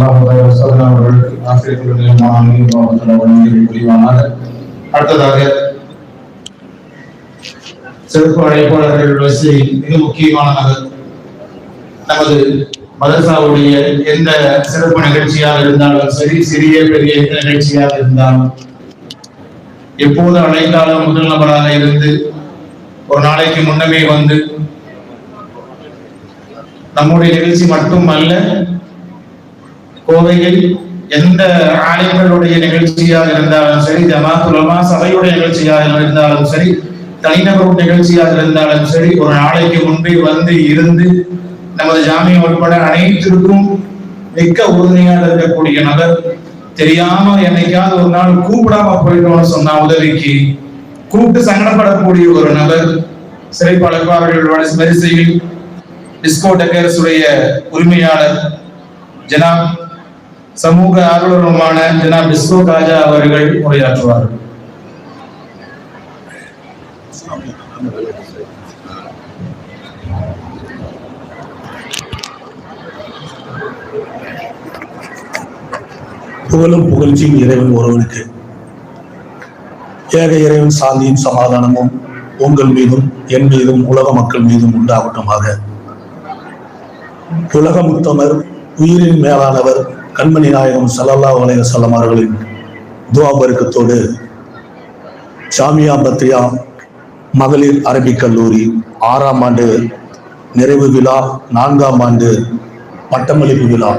அல்லாஹ் அவர்களுக்கு ஆசிரியர்கள் புரிவானாக அடுத்ததாக சிறப்பு அழைப்பாளர்கள் வரிசையில் மிக முக்கியமானதாக நமது மதரசாவுடைய எந்த சிறப்பு நிகழ்ச்சியாக இருந்தாலும் சரி சிறிய பெரிய எந்த நிகழ்ச்சியாக இருந்தாலும் எப்போது அழைத்தாலும் முதல் நபராக இருந்து ஒரு நாளைக்கு முன்னமே வந்து நம்முடைய நிகழ்ச்சி மட்டும் அல்ல கோவையில் எந்த ஆலயங்களுடைய நிகழ்ச்சியாக இருந்தாலும் சரி ஜமாத்துலமா சபையுடைய நிகழ்ச்சியாக இருந்தாலும் சரி தனிநபர் நிகழ்ச்சியாக இருந்தாலும் சரி ஒரு நாளைக்கு முன்பே வந்து இருந்து நமது ஜாமியம் உட்பட அனைத்திற்கும் மிக்க உறுதியாக இருக்கக்கூடிய நபர் தெரியாம என்னைக்காவது ஒரு நாள் கூப்பிடாம போயிட்டோம்னு சொன்னா உதவிக்கு கூப்பிட்டு சங்கடப்படக்கூடிய ஒரு நபர் சிறைப்பாளர்கள் வரிசையில் டிஸ்கோ டெக்கர்ஸுடைய உரிமையாளர் ஜனாப் சமூக ஆர்வலருமான ஜனாப் டிஸ்கோ ராஜா அவர்கள் உரையாற்றுவார்கள் புகழும் புகழ்ச்சியும் இறைவன் ஒருவனுக்கு. ஏக இறைவன் சாந்தியும் சமாதானமும் உங்கள் மீதும் என் மீதும் உலக மக்கள் மீதும் உண்டாகட்டுமாக. உலக முத்தமர் உயிரின் மேலானவர் கண்மணி நாயகம் சல்லல்லா வலைய சல்லமார்களின் அவர்களின் துவா பெருக்கத்தோடு ஜாமியா பத்ரியா மகளிர் அரபிக் கல்லூரி ஆறாம் ஆண்டு நிறைவு விழா நான்காம் ஆண்டு பட்டமளிப்பு விழா.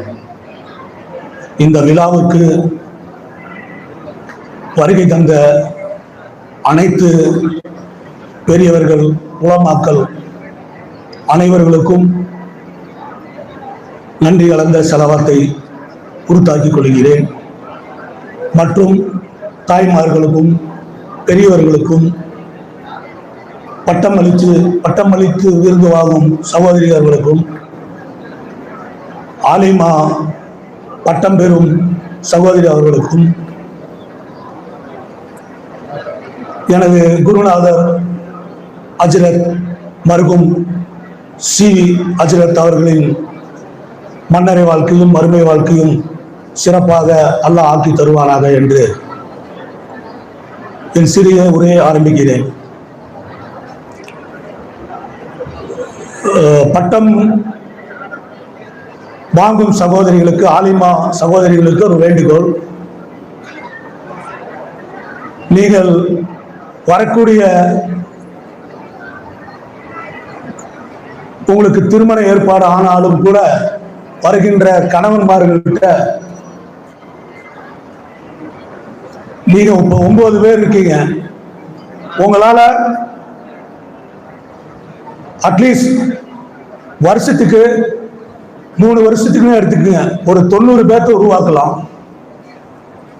இந்த விழாவுக்கு வருகை தந்த அனைத்து பெரியவர்கள் உலமாக்கள் அனைவர்களுக்கும் நன்றி கலந்த செலவத்தை உறுத்தாக்கிக் கொள்கிறேன். மற்றும் தாய்மார்களுக்கும் பெரியவர்களுக்கும் பட்டம் அளித்து பட்டம் அளித்து விருது வாங்கும் சகோதரிகளுக்கும் ஆலிமா பட்டம் பெறும் சகோதரி அவர்களுக்கும் எனது குருநாதர் அஜரத் மருகும் சி. வி அஜரத் அவர்களின் மன்னரை வாழ்க்கையும் மறுமை வாழ்க்கையும் சிறப்பாக அல்லாஹ் ஆக்கி தருவானாக என்று என் சிறிய உரையை ஆரம்பிக்கிறேன். பட்டம் வாங்கும் சகோதரிகளுக்கு ஆலிமா சகோதரிகளுக்கு ஒரு வேண்டுகோள். நீங்கள் வரக்கூடிய உங்களுக்கு திருமண ஏற்பாடு ஆனாலும் கூட வருகின்ற கணவன்மார்கள்கிட்ட நீங்க ஒன்பது பேர் இருக்கீங்க. உங்களால அட்லீஸ்ட் வருஷத்துக்கு மூணு வருஷத்துக்குமே எடுத்துக்கோங்க. ஒரு தொண்ணூறு பேர்த்த உருவாக்கலாம்.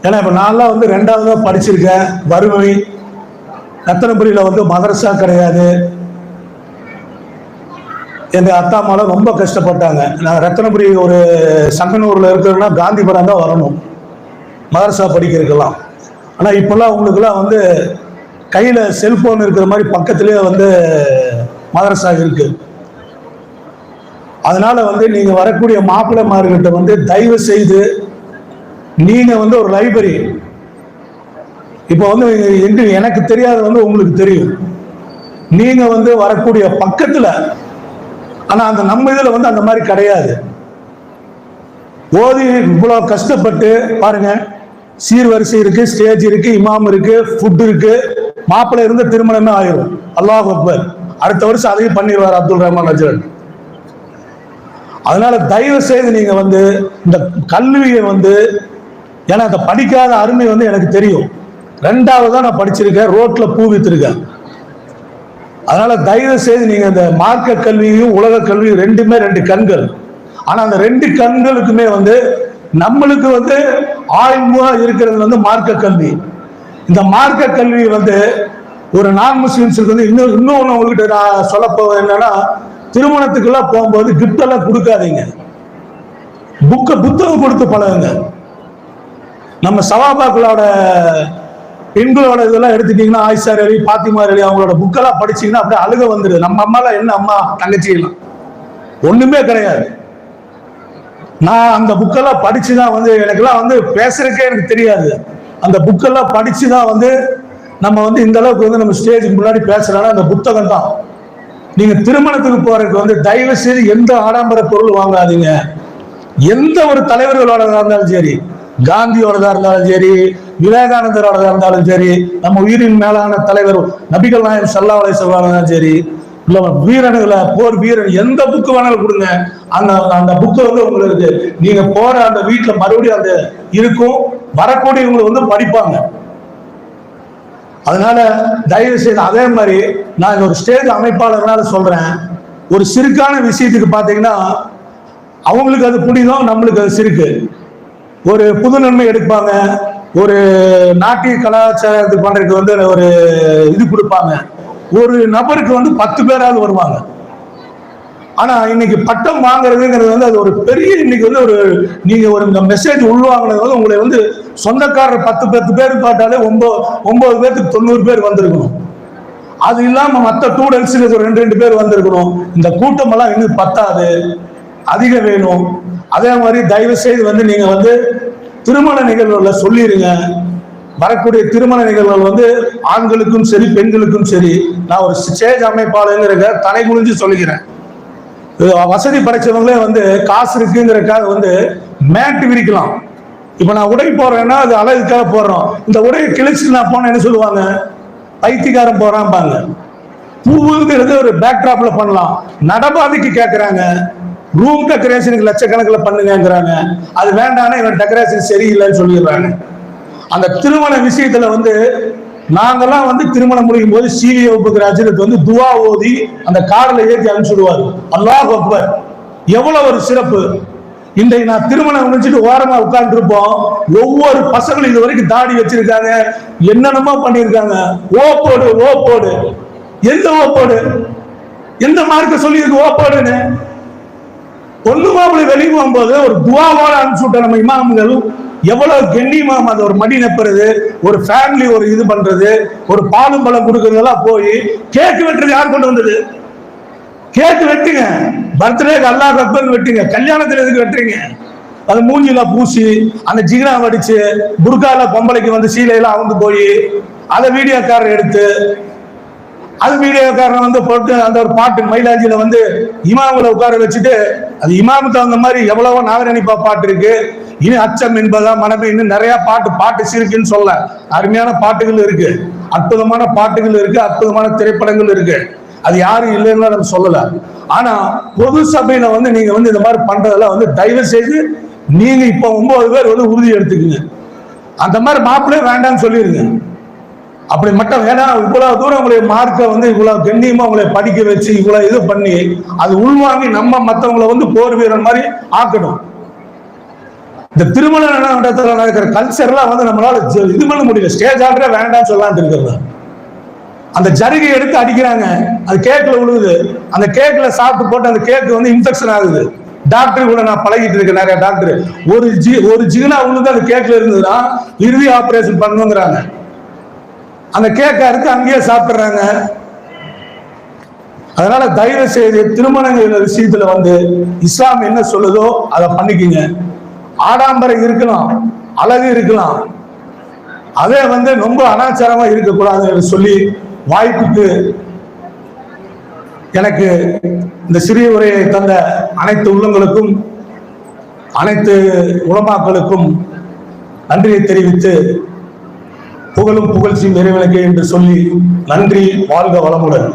ஏன்னா இப்போ நான்லாம் வந்து ரெண்டாவது தான் படிச்சிருக்கேன். வறுமை ரத்தனபுரியில் வந்து மதரசா கிடையாது. எங்கள் அத்தா அம்மாலாம் ரொம்ப கஷ்டப்பட்டாங்க. நான் ரத்தனபுரி ஒரு சங்கனூரில் இருக்கிறதுனா காந்திபுரம் தான் வரணும். மதரசா படிக்கிறதுக்கெல்லாம். ஆனால் இப்போல்லாம் உங்களுக்குலாம் வந்து கையில் செல்ஃபோன் இருக்கிற மாதிரி பக்கத்துலேயே வந்து மதரசா இருக்குது அதனால வந்து நீங்கள் வரக்கூடிய மாப்பிள்ளைமார்கிட்ட வந்து தயவு செய்து நீங்கள் வந்து ஒரு லைப்ரரி. இப்போ வந்து எங்க எனக்கு தெரியாத வந்து உங்களுக்கு தெரியும். நீங்கள் வந்து வரக்கூடிய பக்கத்தில் ஆனால் அந்த நம்ம இதில் வந்து அந்த மாதிரி கிடையாது. ஓதி இவ்வளோ கஷ்டப்பட்டு பாருங்கள் சீர்வரிசை இருக்கு ஸ்டேஜ் இருக்கு இமாம் இருக்கு ஃபுட் இருக்கு. மாப்பிள்ளை இருந்த திருமணமே ஆயிரும். அல்லாஹ் அக்பர். அடுத்த வருஷம் அதையும் பண்ணிடுவார் அப்துல் ரஹ்மான் அஜரன் அதனால தயவு செய்து நீங்க வந்து இந்த கல்வியை வந்து ஏன்னா அதை படிக்காத அருமை வந்து எனக்கு தெரியும். ரெண்டாவதா நான் படிச்சிருக்கேன் ரோட்ல பூ வித்திருக்கேன். அதனால தயவு செய்து நீங்க இந்த மார்க்க கல்வியும் உலக கல்வியும் ரெண்டுமே ரெண்டு கண்கள். ஆனா அந்த ரெண்டு கண்களுக்குமே வந்து நம்மளுக்கு வந்து ஆய்வா இருக்கிறது வந்து மார்க்க கல்வி. இந்த மார்க்க கல்வி வந்து ஒரு நான் முஸ்லிம்ஸுக்கு வந்து இன்னும் இன்னொன்று உங்ககிட்ட நான் சொல்லப்போவது என்னன்னா திருமணத்துக்கெல்லாம் போகும்போது கிஃப்ட் எல்லாம் கொடுக்காதீங்க. புக்க புத்தகம் கொடுத்து பழகுங்க. நம்ம சவாபாக்களோட பெண்களோட இதெல்லாம் எடுத்துட்டீங்கன்னா ஆயிஷார் அலி பாத்திமா அலி அவங்களோட புக்கெல்லாம் படிச்சீங்கன்னா அப்படியே அழுக வந்துடுது நம்ம அம்மாலாம் என்ன அம்மா தங்கச்சி எல்லாம் ஒண்ணுமே கிடையாது. நான் அந்த புக்கெல்லாம் படிச்சு தான் வந்து எனக்கெல்லாம் வந்து பேசுறதுக்கே எனக்கு தெரியாது. அந்த புக்கெல்லாம் படிச்சு தான் வந்து நம்ம வந்து இந்த அளவுக்கு வந்து நம்ம ஸ்டேஜுக்கு முன்னாடி பேசுறோம்னா அந்த புத்தகம் தான். நீங்க திருமணத்துக்கு போறதுக்கு வந்து தயவு செய்து எந்த ஆடம்பர பொருள் வாங்காதீங்க. எந்த ஒரு தலைவர்களோட இருந்தாலும் சரி காந்தியோடதா இருந்தாலும் சரி விவேகானந்தரோடதா இருந்தாலும் சரி நம்ம உயிரின் மேலான தலைவர் நபிகள் நாயன் சல்லா அலை இருந்தாலும் சரி இல்ல வீரனுகளை போர் வீரன் எந்த புக்கு வேணாலும் கொடுங்க. அந்த அந்த புக்கு வந்து உங்களுக்கு நீங்க போற அந்த வீட்டுல மறுபடியும் அந்த இருக்கும். வரக்கூடியவங்களை வந்து படிப்பாங்க. அதனால தயவு செய்து அதே மாதிரி நான் ஒரு ஸ்டேஜ் அமைப்பாளர்னால சொல்றேன். ஒரு சிறுக்கான விஷயத்துக்கு பாத்தீங்கன்னா அவங்களுக்கு அது புனிதம் நம்மளுக்கு அது சிறுக்கு. ஒரு புது நன்மை எடுப்பாங்க. ஒரு நாட்டிய கலாச்சாரத்துக்கு பண்றதுக்கு வந்து ஒரு இது கொடுப்பாங்க. ஒரு நபருக்கு வந்து பத்து பேராவது வருவாங்க. ஆனா இன்னைக்கு பட்டம் வாங்குறதுங்கிறது வந்து அது ஒரு பெரிய இன்னைக்கு வந்து ஒரு நீங்க ஒரு இந்த மெசேஜ் உள்வாங்கினது வந்து உங்களை வந்து சொந்தக்காரர் பத்து பத்து பேர் பார்த்தாலே ஒன்பது ஒன்பது பேருக்கு தொண்ணூறு பேர் வந்திருக்கணும். அது இல்லாம மற்ற ஸ்டூடெண்ட்ஸ் ஒரு ரெண்டு ரெண்டு பேர் வந்திருக்கணும். இந்த கூட்டம் எல்லாம் இன்னும் பத்தாது. அதிகம் வேணும். அதே மாதிரி தயவு செய்து வந்து நீங்க வந்து திருமண நிகழ்வுல சொல்லிடுங்க வரக்கூடிய திருமண நிகழ்வுகள் வந்து ஆண்களுக்கும் சரி பெண்களுக்கும் சரி நான் ஒரு ஸ்டேஜ் அமைப்பாளருங்கிற தலை குளிஞ்சு சொல்லுகிறேன் வசதி படைச்சவங்களே வந்து காசு இருக்குங்கிறக்காக வந்து மேட் விரிக்கலாம். இப்போ நான் உடை போடுறேன்னா அது அழகுக்காக போடுறோம். இந்த உடையை கிழிச்சு நான் போனேன் என்ன சொல்லுவாங்க? பைத்தியக்காரன் போறான்பாங்க. பூவுங்கிறது ஒரு பேக்ட்ராப்ல பண்ணலாம். நடபாதைக்கு கேட்கறாங்க ரூம் டெக்கரேஷனுக்கு லட்சக்கணக்கில் பண்ணுங்கிறாங்க அது வேண்டாம்னா இவன் டெக்கரேஷன் சரியில்லைன்னு சொல்லிடுறாங்க. அந்த திருமண விஷயத்துல வந்து நாங்கெல்லாம் வந்து திருமணம் முடியும் போது சீரிய வகுப்புக்கு ராஜனுக்கு வந்து துவா ஓதி அந்த காரில் ஏற்றி அனுப்பிச்சுடுவார். அல்லாஹ் அக்பர். எவ்வளவு ஒரு சிறப்பு. இன்றைக்கு நான் திருமணம் முடிச்சுட்டு ஓரமா உட்கார்ந்து இருப்போம் ஒவ்வொரு பசங்களும் இது வரைக்கும் தாடி வச்சிருக்காங்க. என்னென்னமோ பண்ணியிருக்காங்க. ஓ போடு ஓ போடு. எந்த ஓ போடு? எந்த மார்க்க சொல்லியிருக்கு? ஓ போடுன்னு. பொண்ணு மாப்பிள்ளை வெளியே போகும்போது ஒரு துவாவோட அனுப்பிச்சு நம்ம இமாம்கள். எவ்வளவு கண்ணியமா அதை ஒரு மடி நப்புறது ஒரு ஃபேமிலி ஒரு இது பண்றது ஒரு பாலும் பழம் கொடுக்கறதெல்லாம் போய் கேக்கு வெட்டுறது யார் கொண்டு வந்தது? கேக்கு வெட்டுங்க. பர்த்டேக்கு அல்லா கப்பல் வெட்டுங்க. கல்யாணத்துல எதுக்கு வெட்டுறீங்க? அது மூஞ்சில பூசி அந்த ஜிகினா வடிச்சு புர்கால பொம்பளைக்கு வந்து சீலையெல்லாம் அவுந்து போய் அதை வீடியோக்காரர் எடுத்து அது வீடியோக்காரன் வந்து போட்டு அந்த ஒரு பாட்டு மயிலாஞ்சியில வந்து இமாமுல உட்கார வச்சுட்டு அது இமாமுக்கு தகுந்த மாதிரி எவ்வளவோ நாகரணிப்பா பாட்டு இருக்கு. இனி அச்சம் என்பதா மனமே இன்னும் நிறைய பாட்டு பாட்டு சிரிக்குன்னு சொல்ல. அருமையான பாட்டுகள் இருக்கு. அற்புதமான பாட்டுகள் இருக்கு. அற்புதமான திரைப்படங்கள் இருக்கு. அது யாரும் இல்லைன்னு நம்ம சொல்லல. ஆனா பொது சபையில வந்து நீங்க வந்து இந்த மாதிரி பண்றதெல்லாம் வந்து தயவு செய்து நீங்க இப்ப ஒன்பது பேர் வந்து உறுதி எடுத்துக்கங்க. அந்த மாதிரி மாப்பிள்ளையே வேண்டாம்னு சொல்லிருங்க. அப்படி மட்டும் ஏன்னா இவ்வளவு தூரம் உங்களுடைய மார்க்கை வந்து இவ்வளவு கண்ணியமா உங்களை படிக்க வச்சு இவ்வளவு இது பண்ணி அது உள்வாங்கி நம்ம மத்தவங்களை வந்து போர் வீரர் மாதிரி ஆக்கணும். இந்த திருமண நடத்துல நடக்கிற கல்ச்சர்லாம் வந்து நம்மளால இது பண்ண முடியல. ஸ்டேஜ் ஆர்டரே வேண்டாம்னு சொல்லலாம்னு இருக்கிறது. அந்த ஜருகை எடுத்து அடிக்கிறாங்க. அது கேக்ல விழுகுது அந்த கேக்ல சாப்பிட்டு போட்டு அந்த கேக் வந்து இன்ஃபெக்ஷன் ஆகுது. டாக்டர் கூட நான் பழகிட்டு இருக்கேன். நிறைய டாக்டர் ஒரு ஜி ஒரு ஜிகனா விழுந்து அந்த கேக்ல இருந்ததுன்னா இறுதி ஆபரேஷன் பண்ணுங்கிறாங்க. அந்த கேக்க அறுத்து அங்கேயே சாப்பிடுறாங்க. அதனால தயவு செய்து திருமணங்கள் விஷயத்துல வந்து இஸ்லாம் என்ன சொல்லுதோ அதை பண்ணிக்கிங்க. ஆடாம்பரம் இருக்கலாம் அழகு இருக்கலாம். அதே வந்து ரொம்ப அனாச்சாரமா இருக்கக்கூடாதுன்னு சொல்லி வாய்ப்புக்கு எனக்கு இந்த சிறிய உரையை தந்த அனைத்து உள்ளங்களுக்கும் அனைத்து உளமாக்களுக்கும் நன்றியை தெரிவித்து புகழும் புகழ்ச்சியும் நிறைவிலக்கே என்று சொல்லி நன்றி வாழ்க வளமுடன்.